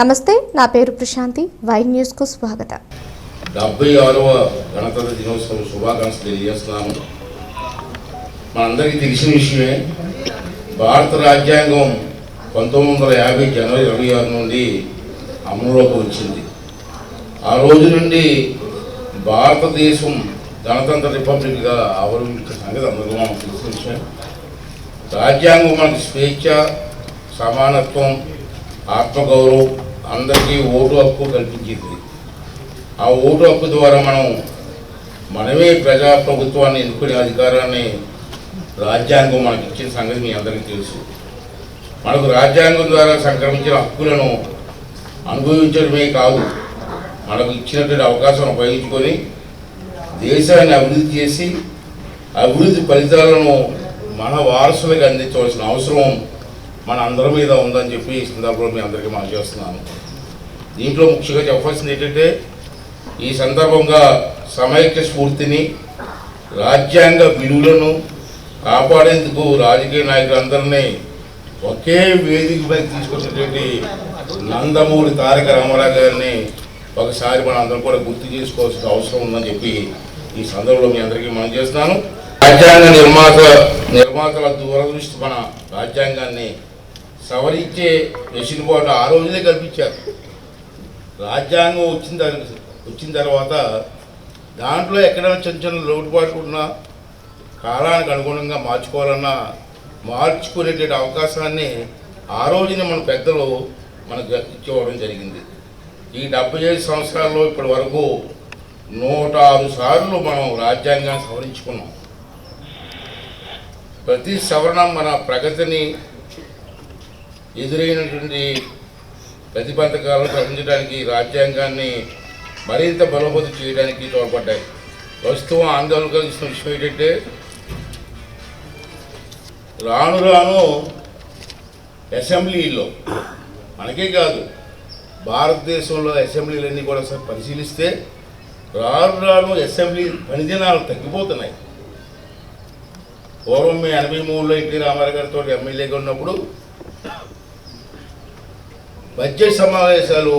నమస్తే నా పేరు ప్రశాంతి. వై న్యూస్కు స్వాగతం. డెబ్బై ఆరవ గణతంత్ర దినోత్సవం శుభాకాంక్షలు తెలియజేస్తున్నాము. మనందరికీ తెలిసిన విషయమే భారత రాజ్యాంగం పంతొమ్మిది వందల యాభై జనవరి ఇరవై ఆరు నుండి అమలులోకి వచ్చింది. ఆ రోజు నుండి భారతదేశం గణతంత్ర రిపబ్లిక్గా ఆవిర్భవించిన సంగతి అందరూ మనం తెలిసిన విషయం రాజ్యాంగం మనకి స్వేచ్ఛ సమానత్వం ఆత్మగౌరవం అందరికీ ఓటు హక్కు కల్పించింది. ఆ ఓటు హక్కు ద్వారా మనం మనమే ప్రజా ప్రభుత్వాన్ని ఎన్నుకునే అధికారాన్ని రాజ్యాంగం మనకి ఇచ్చిన సంగతి మీ అందరికీ తెలుసు. మనకు రాజ్యాంగం ద్వారా సంక్రమించిన హక్కులను అనుభవించడమే కాదు మనకు ఇచ్చినటువంటి అవకాశం ఉపయోగించుకొని దేశాన్ని అభివృద్ధి చేసి అభివృద్ధి ఫలితాలను మన వారసులకు అందించవలసిన అవసరం మన అందరి మీద ఉందని చెప్పి ఈ సందర్భంలో మీ అందరికీ మనం చేస్తున్నాను. దీంట్లో ముఖ్యంగా చెప్పాల్సింది ఏంటంటే ఈ సందర్భంగా సమైక్య స్ఫూర్తిని రాజ్యాంగ విలువలను కాపాడేందుకు రాజకీయ నాయకులందరినీ ఒకే వేదికపై తీసుకొచ్చినటువంటి నందమూరి తారక రామారావు గారిని ఒకసారి మనం అందరం కూడా గుర్తు చేసుకోవాల్సిన అవసరం ఉందని చెప్పి ఈ సందర్భంలో మీ అందరికీ మనం చేస్తున్నాను. రాజ్యాంగ నిర్మాత నిర్మాతల దూరదృష్టి మన రాజ్యాంగాన్ని సవరించే వెసులుబాటు ఆ రోజులే కల్పించారు. రాజ్యాంగం వచ్చిన తర్వాత వచ్చిన తర్వాత దాంట్లో ఎక్కడైనా చిన్న చిన్న లోటుపాట్లు ఉన్నా కాలానికి అనుగుణంగా మార్చుకోవాలన్నా మార్చుకునేటువంటి అవకాశాన్ని ఆ రోజున మన పెద్దలు మనకు ఇచ్చేవడం జరిగింది. ఈ డెబ్బై ఐదు సంవత్సరాల్లో ఇప్పటి వరకు నూట ఆరు సార్లు మనం రాజ్యాంగాన్ని సవరించుకున్నాం. ప్రతి సవరణ మన ప్రగతిని ఎదురైనటువంటి ప్రతిబంధకాలను తగ్గించడానికి రాజ్యాంగాన్ని మరింత బలోపతి చేయడానికి తోడ్పడ్డాయి. ప్రస్తుతం ఆందోళన కలిగిన విషయం ఏంటంటే రాను రాను అసెంబ్లీలో మనకే కాదు భారతదేశంలో అసెంబ్లీలన్నీ కూడా ఒకసారి పరిశీలిస్తే రాను రాను అసెంబ్లీ పనిదినాలు తగ్గిపోతున్నాయి. పూర్వం మీ ఎనభై మూడులో ఎన్టీ రామారావు గారితో ఎమ్మెల్యేగా ఉన్నప్పుడు బడ్జెట్ సమావేశాలు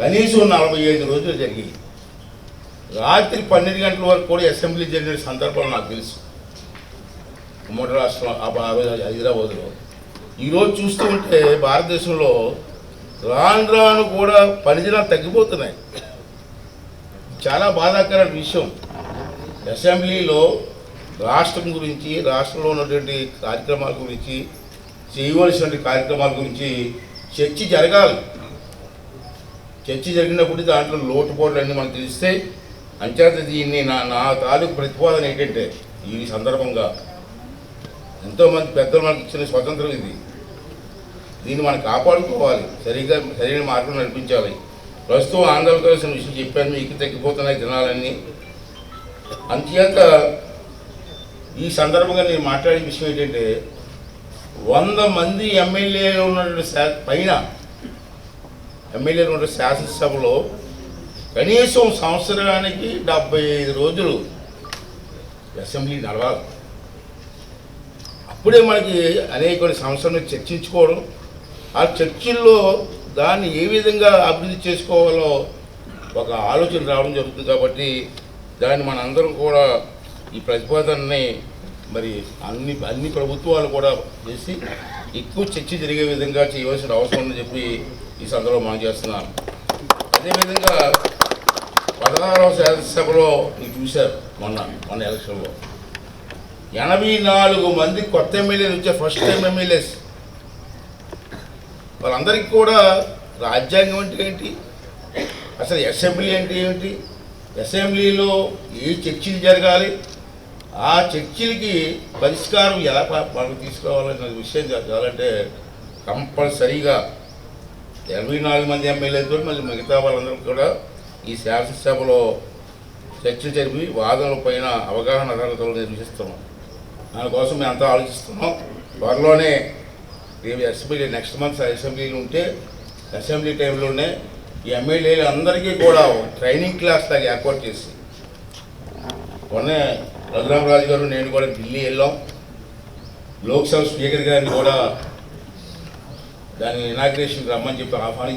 కనీసం నలభై ఐదు రోజులు జరిగాయి. రాత్రి పన్నెండు గంటల వరకు కూడా అసెంబ్లీ జరిగిన సందర్భాలు నాకు తెలుసు. ఉమ్మడి రాష్ట్రం హైదరాబాద్లో. ఈరోజు చూస్తూ ఉంటే భారతదేశంలో రాను రాను కూడా పనిదినాలు తగ్గిపోతున్నాయి. చాలా బాధాకరమైన విషయం. అసెంబ్లీలో రాష్ట్రం గురించి రాష్ట్రంలో ఉన్నటువంటి కార్యక్రమాల గురించి చేయవలసినటువంటి కార్యక్రమాల గురించి చర్చ జరగాలి. చర్చ జరిగినప్పుడు దాంట్లో లోటుపోట్లు అన్నీ మనకు తెలిస్తే అంచేత దీన్ని నా నా తాలూకు ప్రతిపాదన ఏంటంటే ఈ సందర్భంగా ఎంతోమంది పెద్దలు మనకి ఇచ్చిన స్వతంత్రం ఇది. దీన్ని మనం కాపాడుకోవాలి. సరిగ్గా సరైన మార్గం నడిపించాలి. ప్రస్తుతం ఆంధ్రప్రదేశ్ విషయం చెప్పాను. మీకు తగ్గిపోతున్నాయి దినాలన్నీ అంచేత ఈ సందర్భంగా నేను మాట్లాడే విషయం ఏంటంటే వంద మంది ఎమ్మెల్యేలు ఉన్నటువంటి శా- పైన ఎమ్మెల్యేలు ఉన్న శాసనసభలో కనీసం సంవత్సరానికి డెబ్బై ఐదు రోజులు అసెంబ్లీ నడవాలి. అప్పుడే మనకి అనేక సంవత్సరాలు చర్చించుకోవడం ఆ చర్చల్లో దాన్ని ఏ విధంగా అభివృద్ధి చేసుకోవాలో ఒక ఆలోచన రావడం జరుగుతుంది కాబట్టి దాన్ని మనందరం కూడా ఈ ప్రతిపాదనని మరి అన్ని అన్ని ప్రభుత్వాలు కూడా చేసి ఎక్కువ చర్చ జరిగే విధంగా చేయవలసిన అవసరం ఉందని చెప్పి ఈ సందర్భంలో మనం చేస్తున్నాను అదేవిధంగా పదహారవ శాసనసభలో మీరు చూశారు మొన్న మొన్న ఎలక్షన్లో. ఎనభై నాలుగు మంది కొత్త ఎమ్మెల్యేలు వచ్చే ఫస్ట్ టైం ఎమ్మెల్యేస్. వాళ్ళందరికీ కూడా రాజ్యాంగం అంటే ఏంటి? అసలు అసెంబ్లీ అంటే ఏమిటి అసెంబ్లీలో ఏ చర్చలు జరగాలి? ఆ చర్చలకి పరిష్కారం ఎలా మనం మనకు తీసుకోవాలనే విషయం చెప్పాలంటే కంపల్సరీగా ఎనభై నాలుగు మంది ఎమ్మెల్యేలతో మళ్ళీ మిగతా వాళ్ళందరూ కూడా ఈ శాసనసభలో చర్చ జరిపి వాదనల పైన అవగాహన అర్హతలు నిర్వహిస్తున్నాం. దానికోసం మేము అంతా ఆలోచిస్తున్నాం. త్వరలోనే రేపు అసెంబ్లీ నెక్స్ట్ మంత్ అసెంబ్లీలు ఉంటే అసెంబ్లీ టైంలోనే ఈ ఎమ్మెల్యేలు అందరికీ కూడా ట్రైనింగ్ క్లాస్ లాగా ఏర్పాటు చేసి కొన్ని రఘురామరాజు గారు నేను కూడా ఢిల్లీ వెళ్ళాం. లోక్సభ స్పీకర్ గారిని కూడా దాని ఇనాగ్రేషన్ రమ్మని చెప్పి ఆహ్వానించారు